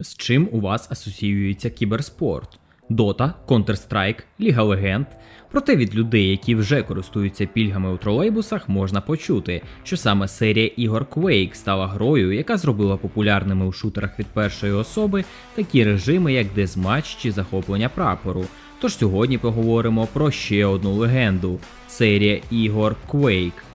З чим у вас асоціюється кіберспорт? Дота, Counter-Strike, Ліга Легенд. Проте від людей, які вже користуються пільгами у тролейбусах, можна почути, що саме серія ігор Quake стала грою, яка зробила популярними у шутерах від першої особи такі режими, як дезматч чи захоплення прапору. Тож сьогодні поговоримо про ще одну легенду серія ігор Quake.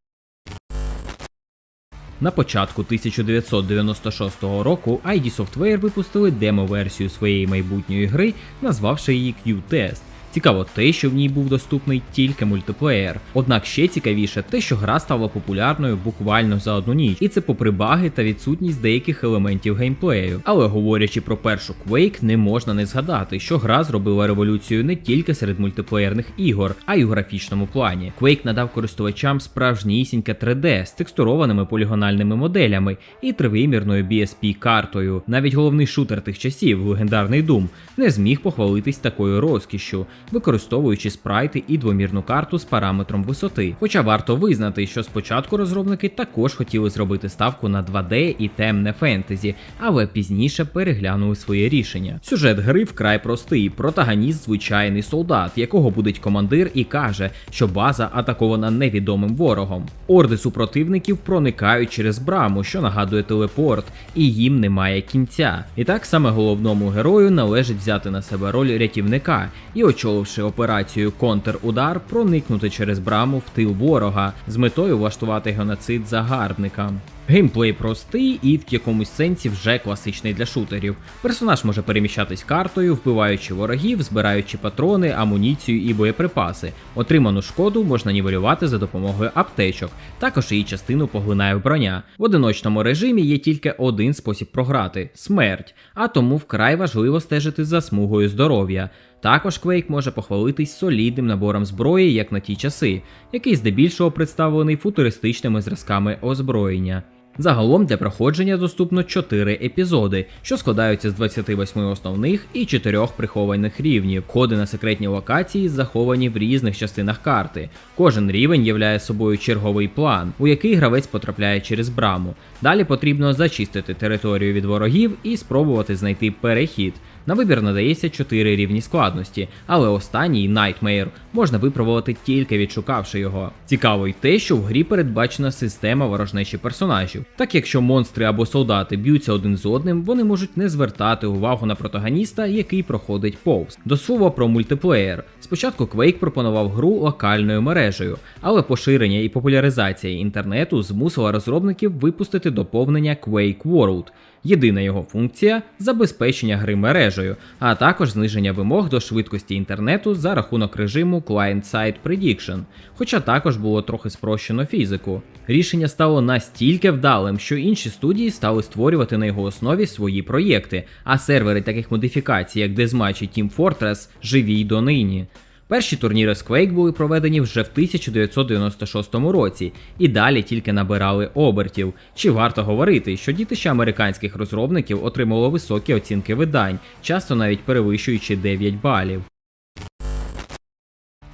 На початку 1996 року ID Software випустили демо-версію своєї майбутньої гри, назвавши її Q-Test. Цікаво те, що в ній був доступний тільки мультиплеєр. Однак ще цікавіше те, що гра стала популярною буквально за одну ніч, і це попри баги та відсутність деяких елементів геймплею. Але говорячи про першу Quake, не можна не згадати, що гра зробила революцію не тільки серед мультиплеєрних ігор, а й у графічному плані. Quake надав користувачам справжнісіньке 3D з текстурованими полігональними моделями і тривимірною BSP-картою. Навіть головний шутер тих часів, легендарний Doom, не зміг похвалитись такою розкішшю, використовуючи спрайти і двомірну карту з параметром висоти. Хоча варто визнати, що спочатку розробники також хотіли зробити ставку на 2D і темне фентезі, але пізніше переглянули своє рішення. Сюжет гри вкрай простий. Протагоніст звичайний солдат, якого будить командир і каже, що база атакована невідомим ворогом. Орди супротивників проникають через браму, що нагадує телепорт, і їм немає кінця. І так саме головному герою належить взяти на себе роль рятівника і, очоливши операцію контрудар, проникнути через браму в тил ворога з метою влаштувати геноцид загарбникам. Геймплей простий і в якомусь сенсі вже класичний для шутерів. Персонаж може переміщатись картою, вбиваючи ворогів, збираючи патрони, амуніцію і боєприпаси. Отриману шкоду можна нівелювати за допомогою аптечок. Також її частину поглинає броня. В одиночному режимі є тільки один спосіб програти смерть, а тому вкрай важливо стежити за смугою здоров'я. Також Quake може похвалитись солідним набором зброї, як на ті часи, який здебільшого представлений футуристичними зразками озброєння. Загалом для проходження доступно 4 епізоди, що складаються з 28 основних і 4 прихованих рівнів. Входи на секретні локації заховані в різних частинах карти. Кожен рівень являє собою черговий план, у який гравець потрапляє через браму. Далі потрібно зачистити територію від ворогів і спробувати знайти перехід. На вибір надається 4 рівні складності, але останній Nightmare можна випробувати тільки відшукавши його. Цікаво й те, що в грі передбачена система ворожнечі персонажів. Так якщо монстри або солдати б'ються один з одним, вони можуть не звертати увагу на протагоніста, який проходить повз. До слова про мультиплеєр. Спочатку Quake пропонував гру локальною мережею, але поширення і популяризація інтернету змусила розробників випустити доповнення Quake World. Єдина його функція забезпечення гри мережею, а також зниження вимог до швидкості інтернету за рахунок режиму Client-Side Prediction, хоча також було трохи спрощено фізику. Рішення стало настільки вдалим, що інші студії стали створювати на його основі свої проєкти, а сервери таких модифікацій, як Deathmatch і Team Fortress, живі й донині. Перші турніри з Quake були проведені вже в 1996 році і далі тільки набирали обертів. Чи варто говорити, що дітище американських розробників отримало високі оцінки видань, часто навіть перевищуючи 9 балів.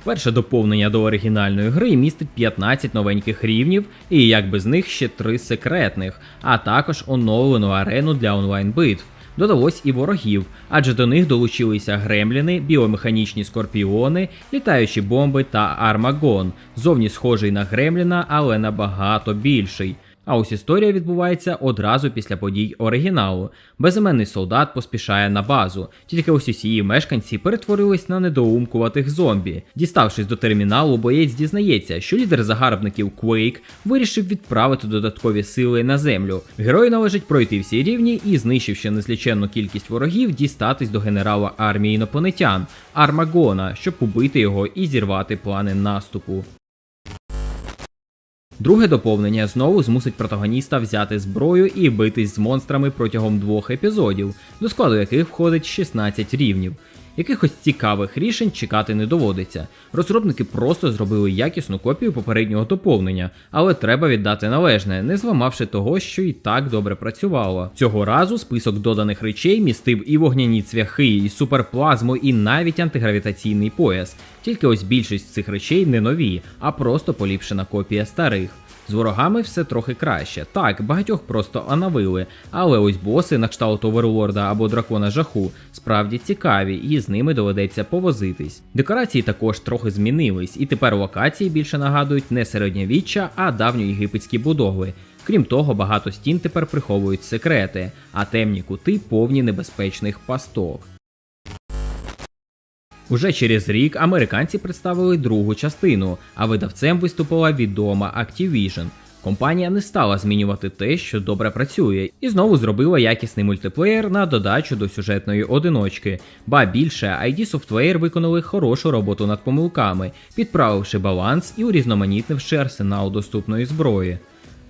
Перше доповнення до оригінальної гри містить 15 новеньких рівнів, і як без них ще 3 секретних, а також оновлену арену для онлайн-битв. Додалось і ворогів, адже до них долучилися гремліни, біомеханічні скорпіони, літаючі бомби та армагон, зовні схожий на гремліна, але набагато більший. А ось історія відбувається одразу після подій оригіналу. Безіменний солдат поспішає на базу, тільки ось усі її мешканці перетворились на недоумкуватих зомбі. Діставшись до терміналу, боєць дізнається, що лідер загарбників Quake вирішив відправити додаткові сили на землю. Герою належить пройти всі рівні і, знищивши незліченну кількість ворогів, дістатись до генерала армії інопланетян Армагона, щоб убити його і зірвати плани наступу. Друге доповнення знову змусить протагоніста взяти зброю і битись з монстрами протягом двох епізодів, до складу яких входить 16 рівнів. Якихось цікавих рішень чекати не доводиться. Розробники просто зробили якісну копію попереднього доповнення, але треба віддати належне, не зламавши того, що і так добре працювало. Цього разу список доданих речей містив і вогняні цвяхи, і суперплазму, і навіть антигравітаційний пояс. Тільки ось більшість цих речей не нові, а просто поліпшена копія старих. З ворогами все трохи краще. Так, багатьох просто оновили, але ось боси на кшталт Оверлорда або дракона жаху справді цікаві, і з ними доведеться повозитись. Декорації також трохи змінились, і тепер локації більше нагадують не середньовіччя, а давньоєгипетські будови. Крім того, багато стін тепер приховують секрети, а темні кути повні небезпечних пасток. Уже через рік американці представили другу частину, а видавцем виступила відома Activision. Компанія не стала змінювати те, що добре працює, і знову зробила якісний мультиплеєр на додачу до сюжетної одиночки. Ба більше, ID Software виконали хорошу роботу над помилками, підправивши баланс і урізноманітнивши арсенал доступної зброї.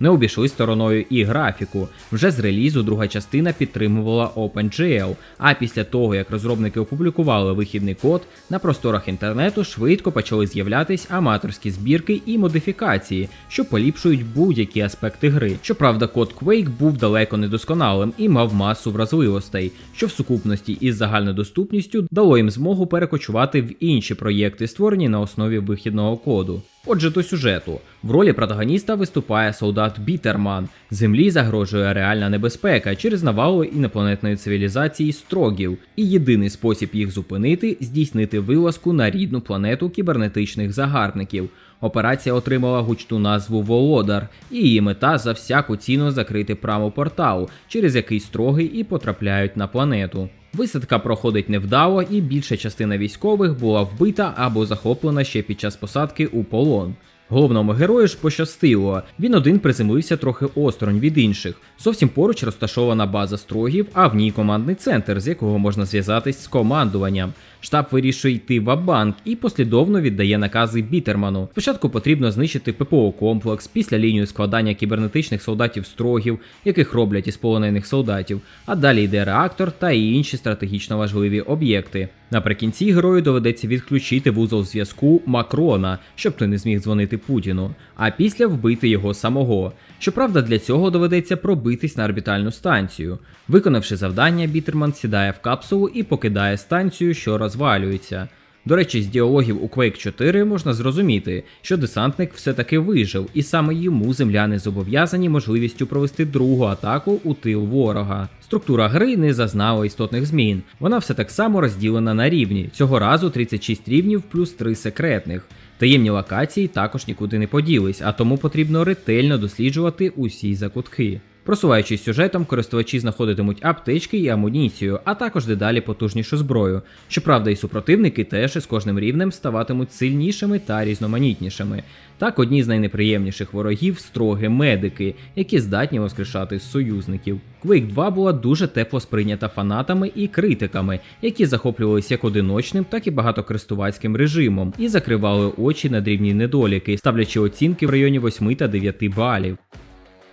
Не обійшли стороною і графіку. Вже з релізу друга частина підтримувала OpenGL, а після того, як розробники опублікували вихідний код, на просторах інтернету швидко почали з'являтись аматорські збірки і модифікації, що поліпшують будь-які аспекти гри. Щоправда, код Quake був далеко недосконалим і мав масу вразливостей, що в сукупності із загальнодоступністю дало їм змогу перекочувати в інші проєкти, створені на основі вихідного коду. Отже, до сюжету. В ролі протагоніста виступає солдат Бітерман. Землі загрожує реальна небезпека через навалу інопланетної цивілізації строгів, і єдиний спосіб їх зупинити здійснити вилазку на рідну планету кібернетичних загарбників. Операція отримала гучну назву Володар, і її мета за всяку ціну закрити браму порталу, через який строги і потрапляють на планету. Висадка проходить невдало, і більша частина військових була вбита або захоплена ще під час посадки у полон. Головному герою ж пощастило. Він один приземлився трохи осторонь від інших. Зовсім поруч розташована база строгів, а в ній командний центр, з якого можна зв'язатись з командуванням. Штаб вирішує йти в банк і послідовно віддає накази Бітерману. Спочатку потрібно знищити ППО комплекс, після лінію складання кібернетичних солдатів строгів, яких роблять із полонених солдатів, а далі йде реактор та інші стратегічно важливі об'єкти. Наприкінці герою доведеться відключити вузол зв'язку Макрона, щоб той не зміг дзвонити Путіну, а після вбити його самого. Щоправда, для цього доведеться пробитись на орбітальну станцію. Виконавши завдання, Бітерман сідає в капсулу і покидає станцію, що розвалюється. До речі, з діалогів у Quake 4 можна зрозуміти, що десантник все-таки вижив, і саме йому земляни зобов'язані можливістю провести другу атаку у тил ворога. Структура гри не зазнала істотних змін. Вона все так само розділена на рівні. Цього разу 36 рівнів плюс 3 секретних. Таємні локації також нікуди не поділись, а тому потрібно ретельно досліджувати усі закутки. Просуваючись сюжетом, користувачі знаходитимуть аптечки і амуніцію, а також дедалі потужнішу зброю. Щоправда, і супротивники теж із кожним рівнем ставатимуть сильнішими та різноманітнішими. Так, одні з найнеприємніших ворогів строги медики, які здатні воскрешати союзників. Quake 2 була дуже тепло сприйнята фанатами і критиками, які захоплювалися як одиночним, так і багатокористувацьким режимом, і закривали очі на дрібні недоліки, ставлячи оцінки в районі 8 та 9 балів.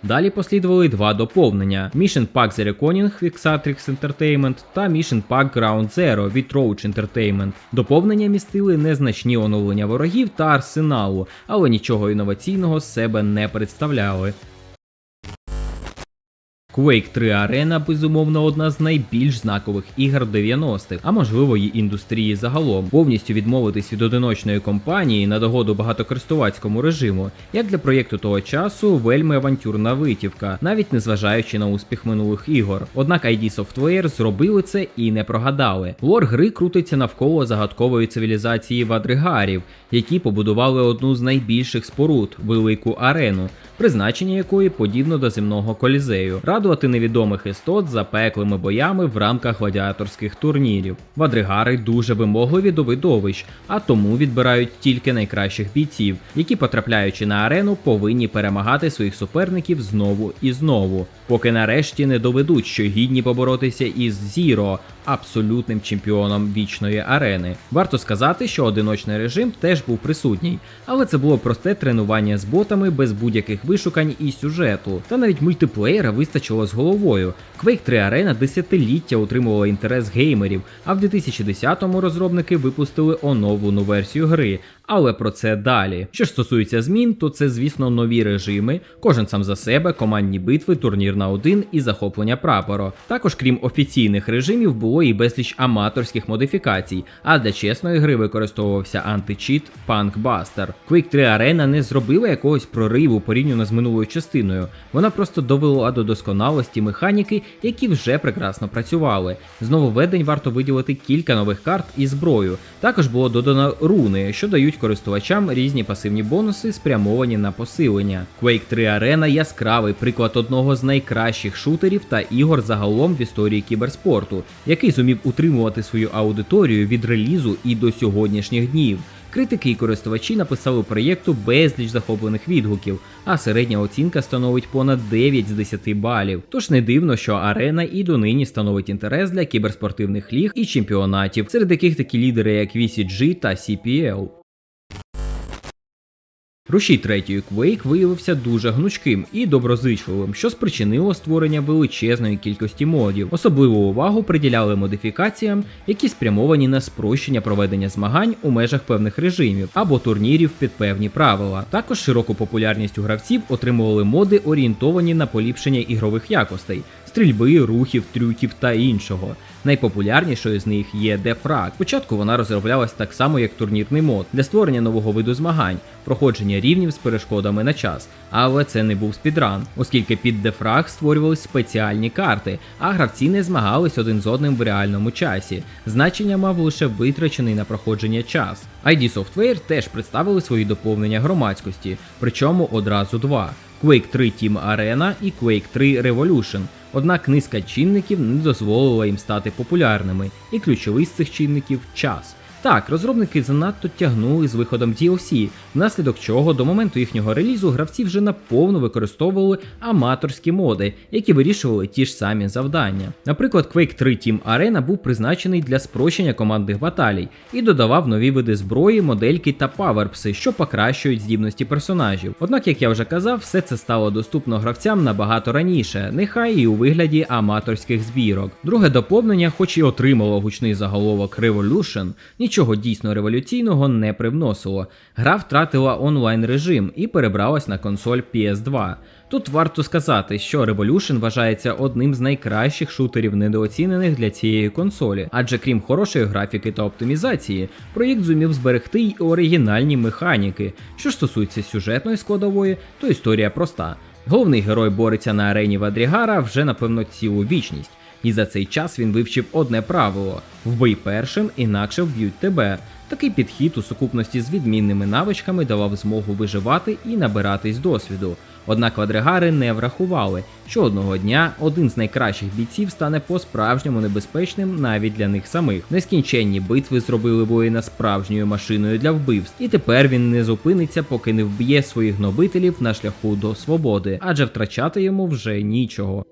Далі послідували два доповнення: Mission Pack The Reckoning від Xatrix Entertainment та Mission Pack Ground Zero від Roach Entertainment. Доповнення містили незначні оновлення ворогів та арсеналу, але нічого інноваційного з себе не представляли. Quake 3 Arena безумовно одна з найбільш знакових ігор 90-х, а можливо й індустрії загалом. Повністю відмовитись від одиночної компанії на догоду багатокористувацькому режиму, як для проєкту того часу, вельми авантюрна витівка, навіть незважаючи на успіх минулих ігор. Однак ID Software зробили це і не прогадали. Лор гри крутиться навколо загадкової цивілізації вадригарів, які побудували одну з найбільших споруд велику арену, призначення якої подібно до земного колізею. Радувати невідомих істот запеклими боями в рамках гладіаторських турнірів. Вадригари дуже вимогливі до видовищ, а тому відбирають тільки найкращих бійців, які, потрапляючи на арену, повинні перемагати своїх суперників знову і знову, поки нарешті не доведуть, що гідні поборотися із Зіро, абсолютним чемпіоном вічної арени. Варто сказати, що одиночний режим теж був присутній, але це було просте тренування з ботами без будь-яких вишукань і сюжету. Та навіть мультиплеєра вистачило з головою. Quake 3 Arena десятиліття утримувала інтерес геймерів, а в 2010-му розробники випустили оновлену версію гри. Але про це далі. Що ж стосується змін, то це, звісно, нові режими, кожен сам за себе, командні битви, турнір на один і захоплення прапору. Також, крім офіційних режимів, було і безліч аматорських модифікацій, а для чесної гри використовувався античіт Punk Buster. Quake 3 Arena не зробила якогось прориву порівняно з минулою частиною. Вона просто довела до досконалості механіки, які вже прекрасно працювали. З нововведень варто виділити кілька нових карт і зброю. Також було додано руни, що дають користувачам різні пасивні бонуси, спрямовані на посилення. Quake 3 Arena яскравий приклад одного з найкращих шутерів та ігор загалом в історії кіберспорту, який зумів утримувати свою аудиторію від релізу і до сьогоднішніх днів. Критики і користувачі написали проєкту безліч захоплених відгуків, а середня оцінка становить понад 9 з 10 балів. Тож не дивно, що арена і донині становить інтерес для кіберспортивних ліг і чемпіонатів, серед яких такі лідери, як VCG та CPL. Рушій третьої Quake виявився дуже гнучким і доброзичливим, що спричинило створення величезної кількості модів. Особливу увагу приділяли модифікаціям, які спрямовані на спрощення проведення змагань у межах певних режимів або турнірів під певні правила. Також широку популярність у гравців отримували моди, орієнтовані на поліпшення ігрових якостей. Стрільби, рухів, трюків та іншого. Найпопулярнішою з них є Defrag. Спочатку вона розроблялась так само, як турнірний мод для створення нового виду змагань, проходження рівнів з перешкодами на час. Але це не був спідран, оскільки під Defrag створювались спеціальні карти, а гравці не змагались один з одним в реальному часі. Значення мав лише витрачений на проходження час. ID Software теж представили свої доповнення громадськості, причому одразу два. Quake 3 Team Arena і Quake 3 Revolution. Однак низка чинників не дозволила їм стати популярними, і ключовий з цих чинників час. Так, розробники занадто тягнули з виходом DLC, внаслідок чого до моменту їхнього релізу гравці вже наповну використовували аматорські моди, які вирішували ті ж самі завдання. Наприклад, Quake 3 Team Arena був призначений для спрощення командних баталій і додавав нові види зброї, модельки та паверпси, що покращують здібності персонажів. Однак, як я вже казав, все це стало доступно гравцям набагато раніше, нехай і у вигляді аматорських збірок. Друге доповнення, хоч і отримало гучний заголовок Revolution, нічого дійсно революційного не привносило. Гра втратила онлайн режим і перебралась на консоль PS2. Тут варто сказати, що Revolution вважається одним з найкращих шутерів недооцінених для цієї консолі, адже крім хорошої графіки та оптимізації, проєкт зумів зберегти й оригінальні механіки. Що стосується сюжетної складової, то історія проста. Головний герой бореться на арені Вадрігара вже напевно цілу вічність. І за цей час він вивчив одне правило: вбий першим, інакше вб'ють тебе. Такий підхід у сукупності з відмінними навичками давав змогу виживати і набиратись досвіду. Однак квадригари не врахували, що одного дня один з найкращих бійців стане по-справжньому небезпечним навіть для них самих. Нескінченні битви зробили воїна справжньою машиною для вбивств, і тепер він не зупиниться, поки не вб'є своїх гнобителів на шляху до свободи, адже втрачати йому вже нічого.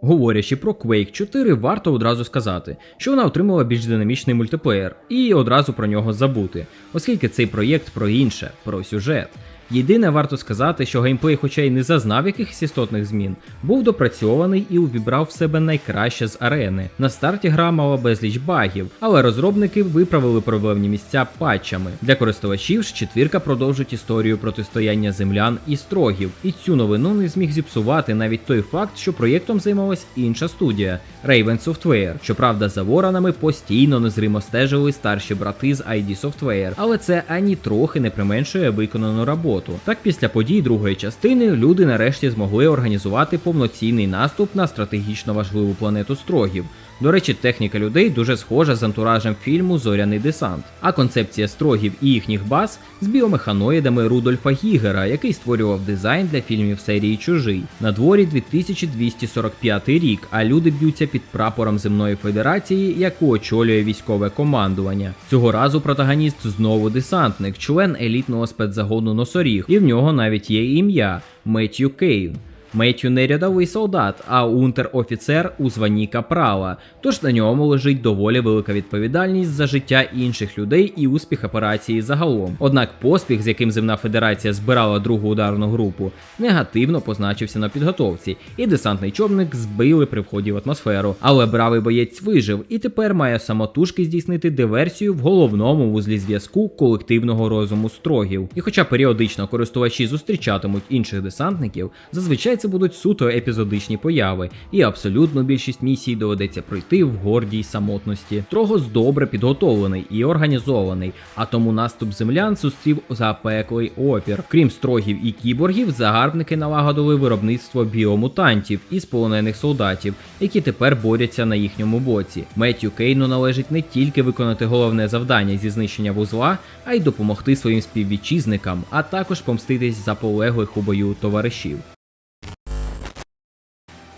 Говорячи про Quake 4, варто одразу сказати, що вона отримала більш динамічний мультиплеєр, і одразу про нього забути, оскільки цей проєкт про інше, про сюжет. Єдине варто сказати, що геймплей, хоча й не зазнав якихось істотних змін, був допрацьований і увібрав в себе найкраще з арени. На старті гра мала безліч багів, але розробники виправили проблемні місця патчами. Для користувачів ж четвірка продовжить історію протистояння землян і строгів. І цю новину не зміг зіпсувати навіть той факт, що проєктом займалась інша студія Raven Software. Щоправда, за воронами постійно незримо стежили старші брати з ID Software, але це ані трохи не применшує виконану роботу. Так, після подій другої частини люди нарешті змогли організувати повноцінний наступ на стратегічно важливу планету строгів. До речі, техніка людей дуже схожа з антуражем фільму Зоряний десант, а концепція строгів і їхніх баз з біомеханоїдами Рудольфа Гігера, який створював дизайн для фільмів серії Чужий. На дворі 2245 рік, а люди б'ються під прапором Земної Федерації, яку очолює військове командування. Цього разу протагоніст знову десантник, член елітного спецзагону Носоріг, і в нього навіть є ім'я Меттью Кейн. Меттю не рядовий солдат, а унтер-офіцер у званні капрала, тож на ньому лежить доволі велика відповідальність за життя інших людей і успіх операції загалом. Однак поспіх, з яким Земна Федерація збирала другу ударну групу, негативно позначився на підготовці, і десантний човник збили при вході в атмосферу. Але бравий боєць вижив і тепер має самотужки здійснити диверсію в головному вузлі зв'язку колективного розуму строгів. І хоча періодично користувачі зустрічатимуть інших десантників, зазвичай це будуть суто епізодичні появи, і абсолютну більшість місій доведеться пройти в гордій самотності. Трогос добре підготовлений і організований, а тому наступ землян зустрів запеклий опір. Крім строгів і кіборгів, загарбники налагодили виробництво біомутантів із полонених солдатів, які тепер борються на їхньому боці. Меттю Кейну належить не тільки виконати головне завдання зі знищення вузла, а й допомогти своїм співвітчизникам, а також помститись за полеглих у бою товаришів.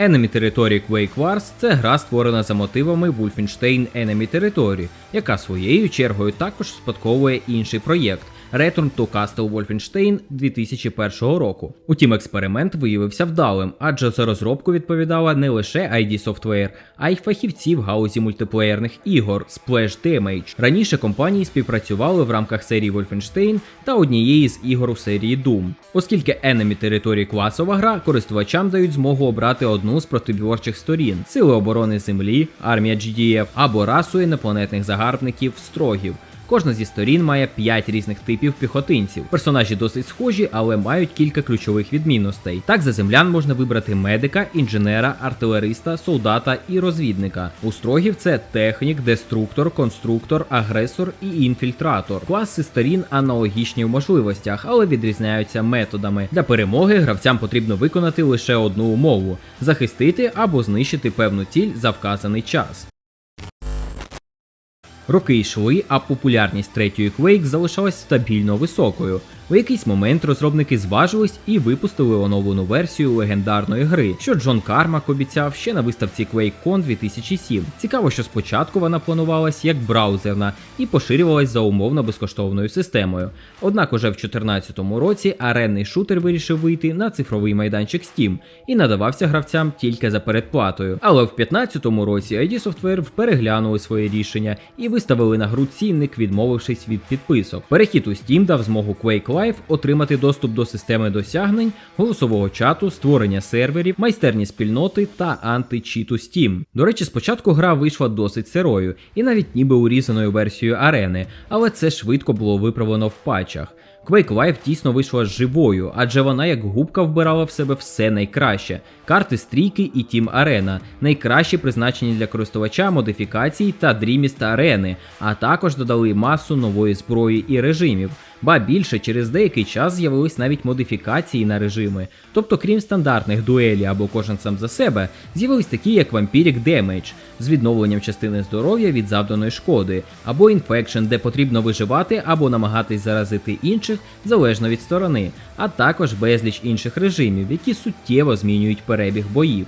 Enemy Territory Quake Wars – це гра, створена за мотивами Wolfenstein Enemy Territory, яка своєю чергою також спадковує інший проєкт Return to Castle Wolfenstein 2001 року. Утім, експеримент виявився вдалим, адже за розробку відповідала не лише ID Software, а й фахівці в гаузі мультиплеєрних ігор Splash Damage. Раніше компанії співпрацювали в рамках серії Wolfenstein та однієї з ігор у серії Doom. Оскільки Enemy Territory класова гра, користувачам дають змогу обрати одну з протиборчих сторін: Сили оборони Землі, армія GDF або расу інопланетних загарбників строгів. Кожна зі сторін має 5 різних типів піхотинців. Персонажі досить схожі, але мають кілька ключових відмінностей. Так за землян можна вибрати медика, інженера, артилериста, солдата і розвідника. У строгів це технік, деструктор, конструктор, агресор і інфільтратор. Класи сторін аналогічні в можливостях, але відрізняються методами. Для перемоги гравцям потрібно виконати лише одну умову: захистити або знищити певну ціль за вказаний час. Роки йшли, а популярність третьої Quake залишалась стабільно високою. У якийсь момент розробники зважились і випустили оновлену версію легендарної гри, що Джон Кармак обіцяв ще на виставці QuakeCon 2007. Цікаво, що спочатку вона планувалась як браузерна і поширювалась за умовно безкоштовною системою. Однак уже в 2014 році аренний шутер вирішив вийти на цифровий майданчик Steam і надавався гравцям тільки за передплатою. Але в 2015 році ID Software переглянули своє рішення і виставили на гру цінник, відмовившись від підписок. Перехід у Steam дав змогу Quake Live отримати доступ до системи досягнень, голосового чату, створення серверів, майстерні спільноти та античіту Steam. До речі, спочатку гра вийшла досить сирою і навіть ніби урізаною версією арени, але це швидко було виправлено в патчах. Quake Live дійсно вийшла живою, адже вона як губка вбирала в себе все найкраще: карти стрійки і Team Arena, найкращі призначені для користувача модифікацій та дріміст арени, а також додали масу нової зброї і режимів. Ба більше через деякий час з'явились навіть модифікації на режими. Тобто, крім стандартних дуелі або кожен сам за себе, з'явились такі, як Vampiric Damage з відновленням частини здоров'я від завданої шкоди, або Infection, де потрібно виживати або намагатись заразити інших залежно від сторони, а також безліч інших режимів, які суттєво змінюють перебіг боїв.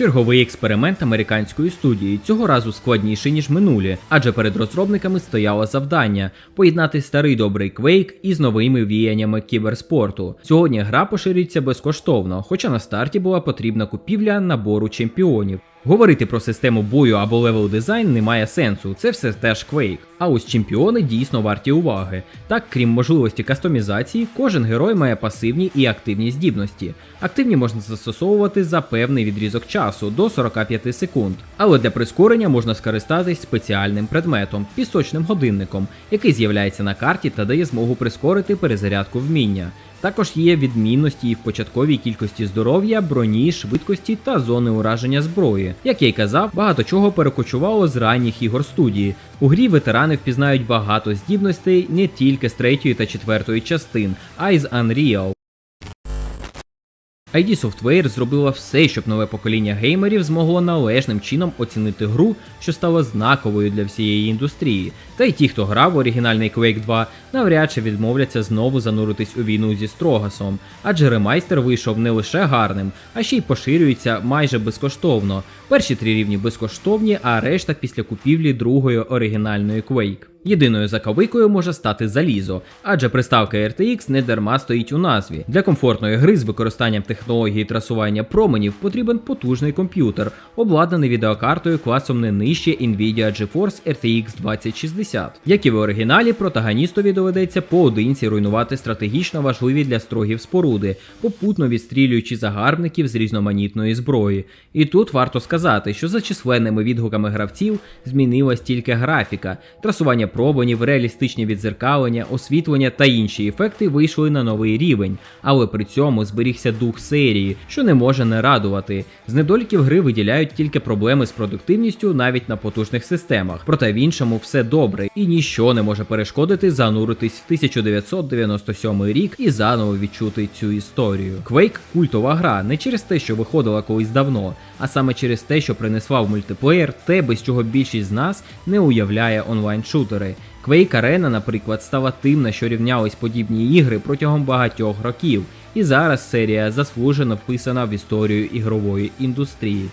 Черговий експеримент американської студії цього разу складніший ніж минулі, адже перед розробниками стояло завдання поєднати старий добрий Quake із новими віяннями кіберспорту. Сьогодні гра поширюється безкоштовно, хоча на старті була потрібна купівля набору чемпіонів. Говорити про систему бою або левел дизайн немає сенсу, це все теж Quake. А ось чемпіони дійсно варті уваги. Так, крім можливості кастомізації, кожен герой має пасивні і активні здібності. Активні можна застосовувати за певний відрізок часу до 45 секунд. Але для прискорення можна скористатись спеціальним предметом пісочним годинником, який з'являється на карті та дає змогу прискорити перезарядку вміння. Також є відмінності і в початковій кількості здоров'я, броні, швидкості та зони ураження зброї. Як я й казав, багато чого перекочувало з ранніх ігор студії. У грі ветерани впізнають багато здібностей не тільки з третьої та четвертої частин, а й з Unreal. ID Software зробила все, щоб нове покоління геймерів змогло належним чином оцінити гру, що стала знаковою для всієї індустрії. Та й ті, хто грав оригінальний Quake 2, навряд чи відмовляться знову зануритись у війну зі Строгасом, адже ремайстер вийшов не лише гарним, а ще й поширюється майже безкоштовно. Перші три рівні безкоштовні, а решта після купівлі другої оригінальної Quake. Єдиною заковикою може стати залізо, адже приставка RTX не дарма стоїть у назві. Для комфортної гри з використанням технології трасування променів потрібен потужний комп'ютер, обладнаний відеокартою класом не нижче Nvidia GeForce RTX 2060. Як і в оригіналі, протагоністові доведеться поодинці руйнувати стратегічно важливі для строгів споруди, попутно відстрілюючи загарбників з різноманітної зброї. І тут варто сказати, що за численними відгуками гравців змінилась тільки графіка, трасування пробонів, реалістичні відзеркалення, освітлення та інші ефекти вийшли на новий рівень, але при цьому зберігся дух серії, що не може не радувати. З недоліків гри виділяють тільки проблеми з продуктивністю навіть на потужних системах. Проте в іншому все добре, і ніщо не може перешкодити зануритись в 1997 рік і заново відчути цю історію. Quake – культова гра не через те, що виходила колись давно, а саме через те, що принесла в мультиплеєр те, без чого більшість з нас не уявляє онлайн-шутери. Quake Arena, наприклад, стала тим, на що рівнялись подібні ігри протягом багатьох років, і зараз серія заслужено вписана в історію ігрової індустрії.